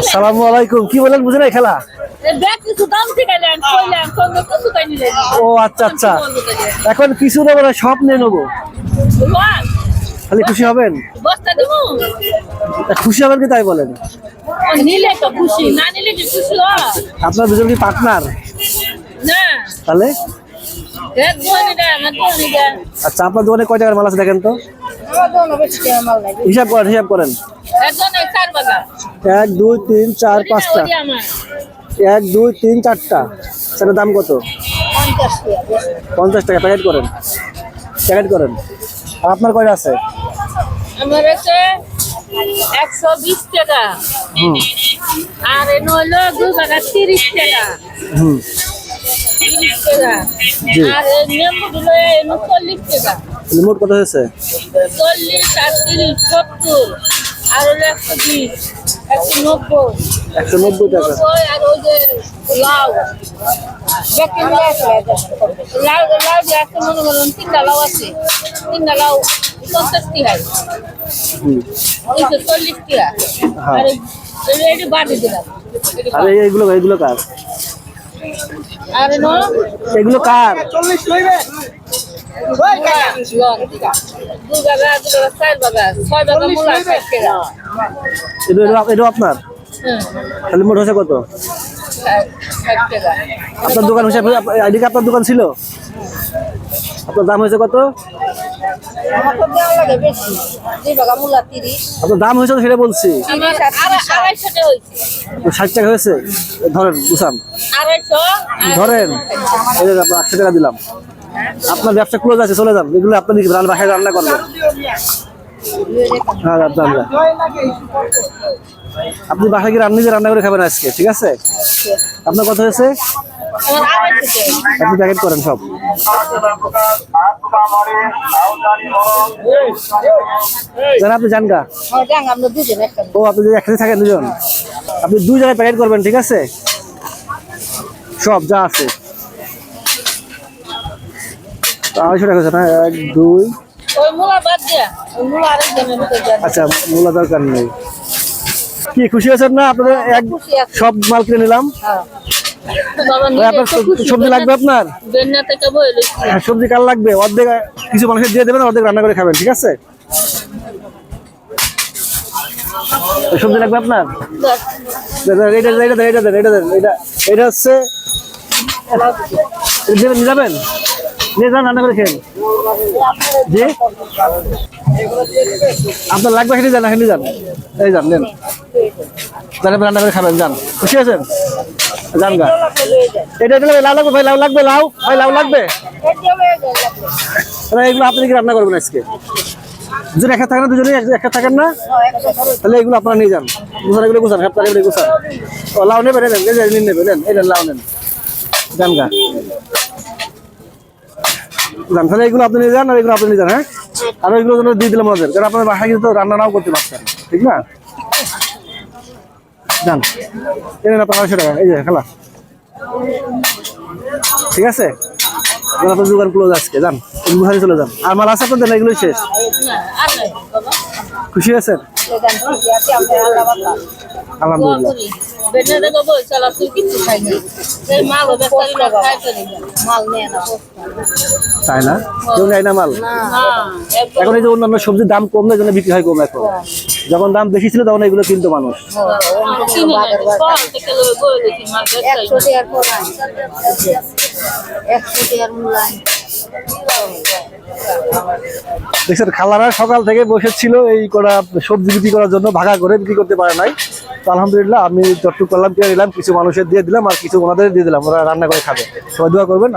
আসসালামু আলাইকুম। কি বলেন বুঝে নাই খেলা? ও আচ্ছা আচ্ছা। এখন কিছু নেব না সব নিয়ে নেব। খালি খুশি হবেন? দিব। খুশি হবেন কি তাই বলেন? আপনার দুজন কি পার্টনার? তাহলে? আচ্ছা আপনার দোকানে কয় টাকার মাল আছে দেখেন তো? হিসাব করেন হিসাব করেন। এক দুই তিন চার পাঁচটা। এক দুই তিন চারটা। সেটার দাম কত? পঞ্চাশ টাকা প্যাকেট করেন। প্যাকেট করেন। আর আপনার কয়টা আছে? আমার একশো বিশ টাকা। আর এনে হলো দু টাকা তিরিশ টাকা। হুম। তিরিশ টাকা। আর নেমু গুলো এনে চল্লিশ টাকা। মোট কত হয়েছে? চল্লিশ আর তিরিশ সত্তর। আর হলো একশো বিশ। একশো নব্বই। একশো নব্বই টাকা। নব্বই আর ওই যে লাউ। লাউ লাউ যে একটা মনে করুন তিনটা লাউ আছে। তিনটা লাউ পঞ্চাশ টাকা চল্লিশ। আর এইগুলো এইগুলো কার? আর ন এগুলো কার? দু এটা আপনার? তাহলে মোট হয়েছে কত? আপনার দোকান হিসাবে আপনার দোকান ছিল? আপনার দাম হয়েছে কত? আপনার দাম হয়েছে তো সেটা বলছি। ষাট টাকা হয়েছে? ধরেন বুঝান। ধরেন এই যে আপনার আটশো টাকা দিলাম। আপনার ব্যবসা ক্লোজ আছে, চলে যান। এগুলো আপনি বাসায় রান্না করবেন? হ্যাঁ। আপনি বাসায় গিয়ে রান্না রান্না করে খাবেন আজকে? ঠিক আছে? আপনার কথা হয়েছে? আপনি প্যাকেট করেন সব। আপনি জান গা ও, আপনি যদি একসাথে থাকেন দুজন। আপনি দুই জায়গায় প্যাকেট করবেন, ঠিক আছে? সব, যা আছে। আড়াইশো টাকা হচ্ছে না? এক দুই। আচ্ছা মূলা দরকার নেই। কি খুশি না? আপনাদের এক সব মাল কিনে নিলাম। হ্যাঁ। সবজি লাগবে আপনার। হ্যাঁ, সবজি কাল লাগবে? অর্ধেক কিছু মানুষের দিয়ে দেবেন অর্ধেক রান্না করে খাবেন ঠিক আছে? সবজি লাগবে আপনার। এটা এটা এটা এটা হচ্ছে যাবেন নিয়ে রান্না করে খেয়ে জি? আপনার লাগবে হেঁটে যান হেঁটে যান এই যান, নেন। যান রান্না করে খাবেন, যান। খুশি আছেন? যান গা। এটা এটা লাউ লাগবে, ভাই লাউ লাগবে, লাউ? ভাই লাউ লাগবে? এগুলো আপনি কি রান্না করবেন আজকে? দুজন একা থাকেন না, দুজনেই এক- একা থাকেন না? তাহলে এগুলো আপনারা নিয়ে যান। গুছান, এগুলো গুছান, সব এগুলো গুছান। ও, লাউ নেবেন নেবেন, নেন। এই লাউ নেন। যান গা। যান তাহলে এগুলো আপনি নিয়ে যান আর এগুলো আপনি নিয়ে যান হ্যাঁ? আর এগুলো জন্য দিয়ে দিলাম আমাদের কারণ আপনার বাসায় কিন্তু রান্না নাও করতে পারছেন, ঠিক না? যান এনে আপনার আড়াইশো টাকা, এই যে, খেলা। ঠিক আছে? আপনার দোকান ক্লোজ আজকে, যান। চলে যান। আর মাল আছে আপনাদের না এগুলোই শেষ। খুশি আছেন? আলহামদুলিল্লাহ। তুই না। মাল? এখন এই সবজির দাম কম না জন্য বিক্রি হয় কম এখন। যখন দাম বেশি ছিল, তখন এগুলো কিনতো মানুষ। কিনে দেখছেন, খালারা সকাল থেকে বসেছিল এই করা সবজি বিক্রি করার জন্য, ভাগা করে বিক্রি করতে পারে নাই। তো আলহামদুলিল্লাহ, আমি যতটুকু করলাম কিনে নিলাম, কিছু মানুষের দিয়ে দিলাম আর কিছু ওনাদের দিয়ে দিলাম, ওরা রান্না করে খাবে। সবাই দোয়া করবেন